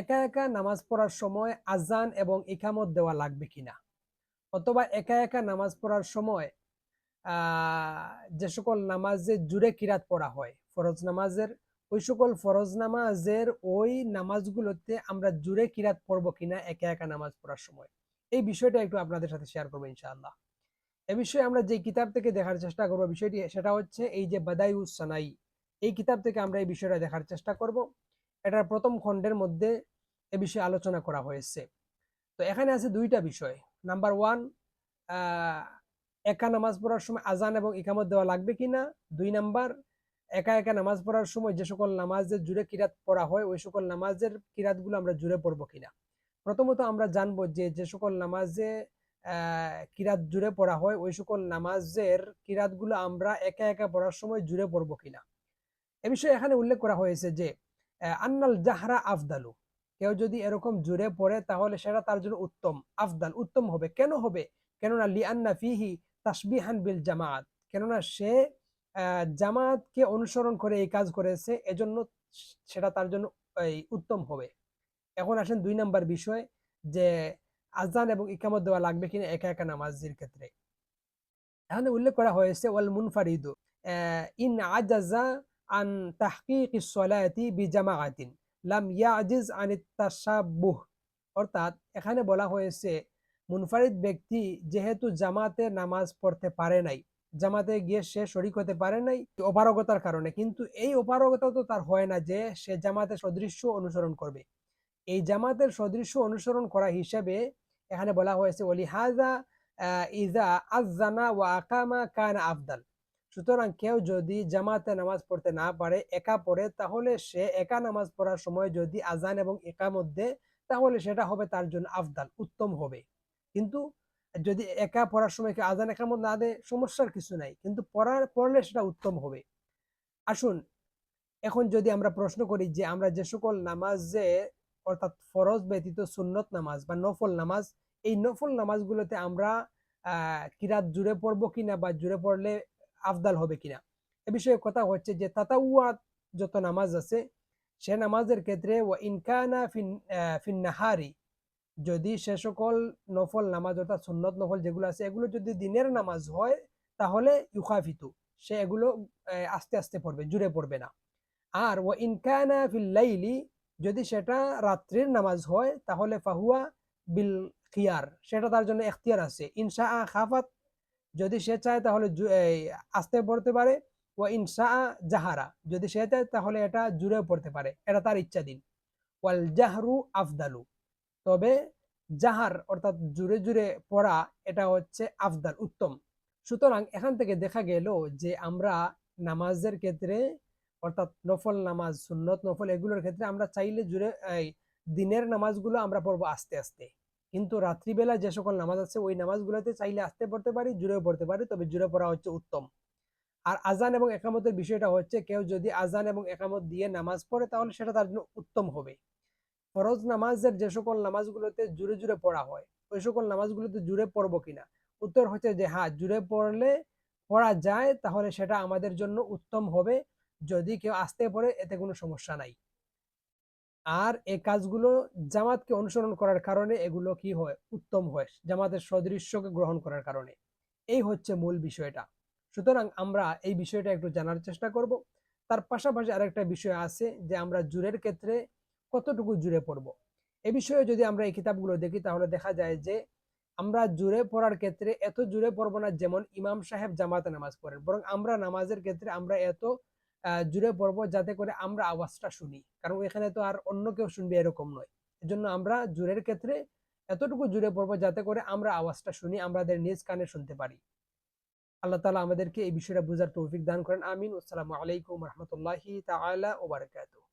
একা একা নামাজ পড়ার সময় আজান এবং ইকামত দেওয়া লাগবে কিনা? অথবা একা একা নামাজ পড়ার সময় যে সকল নামাজে জুড়ে কিরাত পড়া হয়, ফরজ নামাজের, ওই সকল ফরজ নামাজের ওই নামাজগুলোতে আমরা জুড়ে কিরাত পড়ব কিনা একা একা নামাজ পড়ার সময়? এই বিষয়টা একটু আপনাদের সাথে শেয়ার করব ইনশাআল্লাহ। এ বিষয়ে আমরা যে কিতাব থেকে দেখার চেষ্টা করব বিষয়টি, সেটা হচ্ছে এই যে বাদাইউস সানাই, এই কিতাব থেকে আমরা এই বিষয়টা দেখার চেষ্টা করব। এটার প্রথম খণ্ডের মধ্যে এ বিষয়ে আলোচনা করা হয়েছে। তো এখানে আছে দুইটা বিষয়। নাম্বার ওয়ান একা নামাজ পড়ার সময় আজান এবং ইকামত দেওয়া লাগবে কিনা দুই নাম্বার, একা একা নামাজ পড়ার সময় যে সকল নামাজের জুড়ে কিরাত পড়া হয়, ওই সকল নামাজের কিরাতগুলো আমরা জুড়ে পড়ব কিনা প্রথমত আমরা জানব যে যে সকল নামাজে কিরাত জুড়ে পড়া হয়, ওই সকল নামাজের কিরাতগুলো আমরা একা একা পড়ার সময় জুড়ে পড়ব কিনা এ বিষয়ে এখানে উল্লেখ করা হয়েছে যে আন্নাল জাহরা আফদালু। কেউ যদি এরকম জুড়ে পড়ে তাহলে সেটা তার জন্য উত্তম। আফদাল উত্তম হবে। কেন হবে? কেননা লিআন্না ফিহি তাসবিহান বিল জামাত। কেননা সে জামাতকে অনুসরণ করে এই কাজ করেছে এজন্য সেটা তার জন্য এই, উত্তম হবে। এখন আসেন দুই নাম্বার বিষয় যে আজান এবং ইকামত দেওয়া লাগবে কিনা একা একা নামাজের ক্ষেত্রে। এখানে উল্লেখ করা হয়েছে ওয়াল মুনফারিদু ইন আজাজা আন তাহকিকি সলাতি বিজামাআতিন লাম ইয়াজিজ আন তাসাব্বুহ অর্থাৎ এখানে বলা হয়েছে, মুনফারিদ ব্যক্তি যেহেতু জামাতে নামাজ পড়তে পারে নাই, জামাতে গিয়ে সে শরিক হতে পারে নাই অপারগতার কারণে, কিন্তু এই অপারগতা তো তার হয় না যে সে জামাতে সদৃশ্য অনুসরণ করবে। এই জামাতের সদৃশ্য অনুসরণ করা হিসেবে এখানে বলা হয়েছে ওলিহাজা ইজা আজানা ওয়া আকামা কানা আফদাল। সুতরাং কেউ যদি জামাতে নামাজ পড়তে না পারে, একা পড়ে, তাহলে সে একা নামাজ পড়ার সময় যদি আজান এবং একা মধ্যে তাহলে সেটা হবে তার জন্য আফদাল, উত্তম হবে। কিন্তু যদি একা পড়ার সময় কেউ আজান একা একামত না দেয়, সমস্যার কিছু নাই। কিন্তু পড়ার, পড়লে সেটা উত্তম হবে। আসুন, এখন যদি আমরা প্রশ্ন করি যে আমরা যে সকল নামাজে, অর্থাৎ ফরজ ব্যতীত সুন্নত নামাজ বা নফল নামাজ, এই নফল নামাজগুলোতে আমরা, আহ, কিরাত জুড়ে পড়ব কিনা বা জুড়ে পড়লে আফদাল হবে কিনা? এ বিষয়ে কথা হচ্ছে যে তাতাউয়াত যত নামাজ আছে সে নামাজের ক্ষেত্রে ও ইনকানা ফিন আহ, ফিন নাহারি যদি সে সকল নফল নামাজ অর্থাৎ সুন্নত নফল যেগুলো আছে এগুলো যদি দিনের নামাজ হয় তাহলে ইউখাফিতু সে এগুলো আস্তে আস্তে পড়বে জুড়ে পড়বে না। আর ও ইনকানা ফিল লাইলি যদি সেটা রাত্রির নামাজ হয় তাহলে ফাহুয়া বিল খিয়ার সেটা তার জন্য এখতিয়ার আছে। ইনশা খাফাত যদি সে চায় তাহলে আস্তে পড়তে পারে ও ইনশা জাহারা। যদি সে চায় তাহলে এটা জুড়েও পড়তে পারে, এটা তার ইচ্ছাধীন ওয়াল জাহরু আফদালু। তবে জাহার অর্থাৎ জুড়ে জুড়ে পড়া, এটা হচ্ছে আফদাল, উত্তম। সুতরাং এখান থেকে দেখা গেল যে আমরা নামাজের ক্ষেত্রে, অর্থাৎ নফল নামাজ, সুন্নত নফল, এগুলোর ক্ষেত্রে আমরা চাইলে জুড়ে দিনের নামাজগুলো আমরা পড়ব আস্তে আস্তে। কিন্তু রাত্রিবেলা যে সকল নামাজ আছে, ওই নামাজগুলোতে চাইলে আস্তে পড়তে পারি জুড়েও পড়তে পারি, তবে জুড়ে পড়া হচ্ছে উত্তম। আর আজান এবং একামতের বিষয়টা হচ্ছে, কেউ যদি আজান এবং একামত দিয়ে নামাজ পড়ে, তাহলে সেটা তার জন্য উত্তম হবে। ফরজ নামাজের যে সকল নামাজগুলোতে জুড়ে জুড়ে পড়া হয়, ওই সকল নামাজগুলোতে জুড়ে পড়ব কিনা? উত্তর হচ্ছে যে হ্যাঁ জুড়ে পড়লে পড়া যায়, তাহলে সেটা আমাদের জন্য উত্তম হবে। যদি কেউ আসতে পড়ে, এতে কোনো সমস্যা নাই। আর এই কাজগুলো জামাতকে অনুসরণ করার কারণে এগুলো কি হয়, উত্তম হয়, জামাতের সদৃশ্যকে গ্রহণ করার কারণে। এই হচ্ছে মূল বিষয়টা। সুতরাং আমরা এই বিষয়টা একটু জানার চেষ্টা করব। তার পাশাপাশি আরেকটা বিষয় আছে যে আমরা জুড়ের ক্ষেত্রে কতটুকু জুড়ে পড়ব। এ বিষয়ে যদি আমরা এই কিতাবগুলো দেখি, তাহলে দেখা যায় যে আমরা জুড়ে পড়ার ক্ষেত্রে এত জুড়ে পড়ব না যেমন ইমাম সাহেব জামাতে নামাজ পড়েন। বরং আমরা নামাজের ক্ষেত্রে আমরা এত জুড়ে পড়ব যাতে করে আমরা আওয়াজটা শুনি। কারণ এখানে তো আর অন্য কেউ শুনবে এরকম নয়। এজন্য আমরা জুড়ের ক্ষেত্রে এতটুকু জুড়ে পড়ব যাতে করে আমরা আওয়াজটা শুনি, আমাদের নিজ কানে শুনতে পারি। আল্লাহ তালা আমাদেরকে এই বিষয়টা বোঝার তৌফিক দান করেন। আমিন। আসসালামু আলাইকুম রহমতুল্লাহি তালা ও বারাকাতুহু।